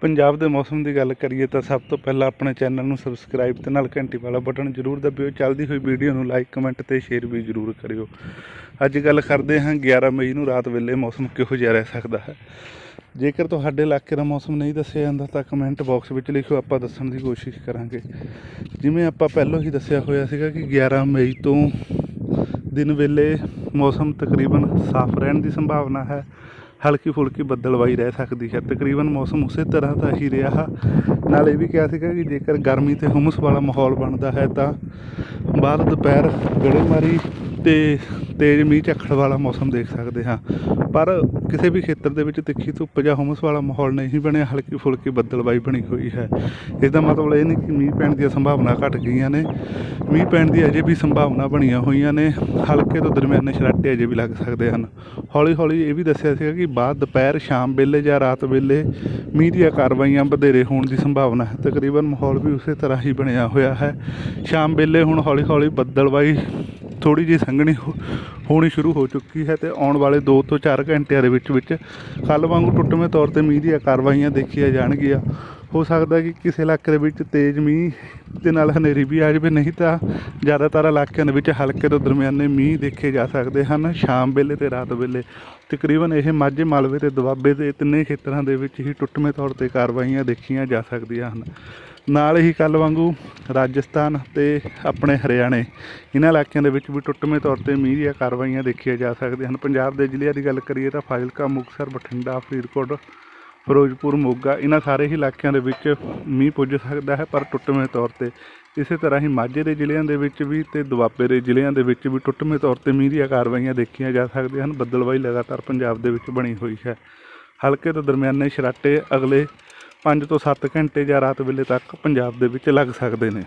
ਪੰਜਾਬ ਦੇ ਮੌਸਮ ਦੀ ਗੱਲ ਕਰੀਏ ਤਾਂ ਸਭ ਤੋਂ ਪਹਿਲਾਂ ਆਪਣੇ ਚੈਨਲ ਨੂੰ ਸਬਸਕ੍ਰਾਈਬ ਤੇ ਨਾਲ ਘੰਟੀ ਵਾਲਾ ਬਟਨ ਜ਼ਰੂਰ ਦਬਿਓ। ਚੱਲਦੀ ਹੋਈ ਵੀਡੀਓ ਨੂੰ ਲਾਈਕ ਕਮੈਂਟ ਤੇ ਸ਼ੇਅਰ ਵੀ ਜ਼ਰੂਰ ਕਰਿਓ। ਅੱਜ ਗੱਲ ਕਰਦੇ ਹਾਂ 11 ਮਈ ਨੂੰ ਰਾਤ ਵੇਲੇ ਮੌਸਮ ਕਿਹੋ ਜਿਹਾ ਰਹਿ ਸਕਦਾ ਹੈ। ਜੇਕਰ ਤੁਹਾਡੇ ਇਲਾਕੇ ਦਾ ਮੌਸਮ ਨਹੀਂ ਦੱਸਿਆ ਜਾਂਦਾ ਤਾਂ ਕਮੈਂਟ ਬਾਕਸ ਵਿੱਚ ਲਿਖੋ ਆਪਾਂ ਦੱਸਣ ਦੀ ਕੋਸ਼ਿਸ਼ ਕਰਾਂਗੇ। ਜਿਵੇਂ ਆਪਾਂ ਪਹਿਲਾਂ ਹੀ ਦੱਸਿਆ ਹੋਇਆ ਸੀਗਾ ਕਿ 11 ਮਈ ਤੋਂ ਦਿਨ ਵੇਲੇ ਮੌਸਮ ਤਕਰੀਬਨ ਸਾਫ਼ ਰਹਿਣ ਦੀ ਸੰਭਾਵਨਾ ਹੈ। ਹਲਕੀ ਫੁਲਕੀ ਬੱਦਲਵਾਈ ਰਹਿ ਸਕਦੀ ਹੈ। ਤਕਰੀਬਨ ਮੌਸਮ ਉਸੇ ਤਰ੍ਹਾਂ ਦਾ ਹੀ ਰਿਹਾ। ਨਾਲ ਇਹ ਵੀ ਕਿਹਾ ਸੀਗਾ ਕਿ ਜੇਕਰ ਗਰਮੀ ਤੇ ਹੁਮਸ ਵਾਲਾ ਮਾਹੌਲ ਬਣਦਾ ਹੈ ਤਾਂ ਬਾਅਦ ਦੁਪਹਿਰ ਗੜੇਮਾਰੀ ਤੇ ਤੇਜ਼ ਮੀਂਹ ਝੱਖੜ ਵਾਲਾ ਮੌਸਮ ਦੇਖ ਸਕਦੇ ਹਾਂ। ਪਰ ਕਿਸੇ ਵੀ ਖੇਤਰ ਦੇ ਵਿੱਚ ਤਿੱਖੀ ਧੁੱਪ ਜਾਂ ਹੁਮਸ ਵਾਲਾ ਮਾਹੌਲ ਨਹੀਂ ਬਣਿਆ ਹਲਕੀ ਫੁਲਕੀ ਬੱਦਲਵਾਈ ਬਣੀ ਹੋਈ ਹੈ। ਇਸ ਦਾ ਮਤਲਬ ਇਹ ਨਹੀਂ ਕਿ ਮੀਂਹ ਪੈਣ ਦੀਆਂ ਸੰਭਾਵਨਾ ਘਟ ਗਈਆਂ ਨੇ। ਮੀਂਹ ਪੈਣ ਦੀ ਅਜੇ ਵੀ ਸੰਭਾਵਨਾ ਬਣੀਆਂ ਹੋਈਆਂ ਨੇ। ਹਲਕੇ ਤੋਂ ਦਰਮਿਆਨੇ ਛਰਾਟੇ ਅਜੇ ਵੀ ਲੱਗ ਸਕਦੇ ਹਨ। ਹੌਲੀ ਹੌਲੀ ਇਹ ਵੀ ਦੱਸਿਆ ਸੀਗਾ ਕਿ ਬਾਅਦ ਦੁਪਹਿਰ, ਸ਼ਾਮ ਵੇਲੇ ਜਾਂ ਰਾਤ ਵੇਲੇ ਮੀਂਹ ਦੀਆਂ ਕਾਰਵਾਈਆਂ ਵਧੇਰੇ ਹੋਣ ਦੀ ਸੰਭਾਵਨਾ ਹੈ। ਤਕਰੀਬਨ ਮਾਹੌਲ ਵੀ ਉਸੇ ਤਰ੍ਹਾਂ ਹੀ ਬਣਿਆ ਹੋਇਆ ਹੈ। ਸ਼ਾਮ ਵੇਲੇ ਹੁਣ ਹੌਲੀ ਹੌਲੀ ਬੱਦਲਵਾਈ ਥੋੜੀ ਜਿਹੀ ਸੰਘਣੀ ਹੋਣੀ ਸ਼ੁਰੂ ਹੋ ਚੁੱਕੀ ਹੈ ਤੇ ਆਉਣ ਵਾਲੇ 2 ਤੋਂ 4 ਘੰਟਿਆਂ ਦੇ ਵਿੱਚ ਵਿੱਚ ਕੱਲ੍ਹ ਵਾਂਗੂ ਟੁੱਟਵੇਂ ਤੌਰ ਤੇ ਮੀਂਹ ਦੀਆਂ ਕਾਰਵਾਈਆਂ ਦੇਖੀਆਂ ਜਾਣਗੀਆਂ। ਹੋ ਸਕਦਾ ਕਿ ਕਿਸੇ ਇਲਾਕੇ ਦੇ ਵਿੱਚ ਤੇਜ਼ ਮੀਂਹ ਦੇ ਨਾਲ ਹਨੇਰੀ ਵੀ ਆ ਜਾਵੇ, ਨਹੀਂ ਤਾਂ ਜ਼ਿਆਦਾਤਰ ਇਲਾਕਿਆਂ ਦੇ ਵਿੱਚ ਹਲਕੇ ਤੋਂ ਦਰਮਿਆਨੇ ਮੀਂਹ ਦੇਖੇ ਜਾ ਸਕਦੇ ਹਨ। ਸ਼ਾਮ ਵੇਲੇ ਤੇ ਰਾਤ ਵੇਲੇ ਤਕਰੀਬਨ ਇਹ ਮਾਝੇ ਮਾਲਵੇ ਤੇ ਦੁਆਬੇ ਦੇ ਤਿੰਨੇ ਖੇਤਰਾਂ ਦੇ ਵਿੱਚ ਹੀ ਟੁੱਟਵੇਂ ਤੌਰ ਤੇ ਕਾਰਵਾਈਆਂ ਦੇਖੀਆਂ ਜਾ ਸਕਦੀਆਂ ਹਨ। ਨਾਲ ਹੀ ਕੱਲ੍ਹ ਵਾਂਗੂ ਰਾਜਸਥਾਨ ਤੇ ਆਪਣੇ ਹਰਿਆਣੇ, ਇਹਨਾਂ ਇਲਾਕਿਆਂ ਦੇ ਵਿੱਚ ਵੀ ਟੁੱਟਵੇਂ ਤੌਰ ਤੇ ਮੀਂਹ ਦੀਆਂ ਕਾਰਵਾਈਆਂ ਦੇਖੀਆਂ ਜਾ ਸਕਦੀਆਂ ਹਨ। ਪੰਜਾਬ ਦੇ ਜ਼ਿਲ੍ਹਿਆਂ ਦੀ ਗੱਲ ਕਰੀਏ ਤਾਂ ਫਾਜ਼ਿਲਕਾ, ਮੁਕਤਸਰ, ਬਠਿੰਡਾ, ਫਰੀਦਕੋਟ, ਫਿਰੋਜ਼ਪੁਰ, ਮੋਗਾ, ਇਹਨਾਂ ਸਾਰੇ ਹੀ ਇਲਾਕਿਆਂ ਦੇ ਵਿੱਚ ਮੀਂਹ ਪੁੱਜ ਸਕਦਾ ਹੈ, ਪਰ ਟੁੱਟਵੇਂ ਤੌਰ ਤੇ। ਇਸੇ ਤਰ੍ਹਾਂ ਹੀ ਮਾਝੇ ਦੇ ਜ਼ਿਲ੍ਹਿਆਂ ਦੇ ਵਿੱਚ ਵੀ ਤੇ ਦੁਆਬੇ ਦੇ ਜ਼ਿਲ੍ਹਿਆਂ ਦੇ ਵਿੱਚ ਵੀ ਟੁੱਟਵੇਂ ਤੌਰ ਤੇ ਮੀਂਹ ਦੀਆਂ ਕਾਰਵਾਈਆਂ ਦੇਖੀਆਂ ਜਾ ਸਕਦੀਆਂ ਹਨ। ਬੱਦਲਵਾਈ ਲਗਾਤਾਰ ਪੰਜਾਬ ਦੇ ਵਿੱਚ ਬਣੀ ਹੋਈ ਹੈ। ਹਲਕੇ ਤੋਂ ਦਰਮਿਆਨੇ ਸਰਾਟੇ ਅਗਲੇ 5 ਤੋਂ 7 ਘੰਟੇ ਜਾਂ ਰਾਤ ਵੇਲੇ ਤੱਕ ਪੰਜਾਬ ਦੇ ਵਿੱਚ ਲੱਗ ਸਕਦੇ ਨੇ।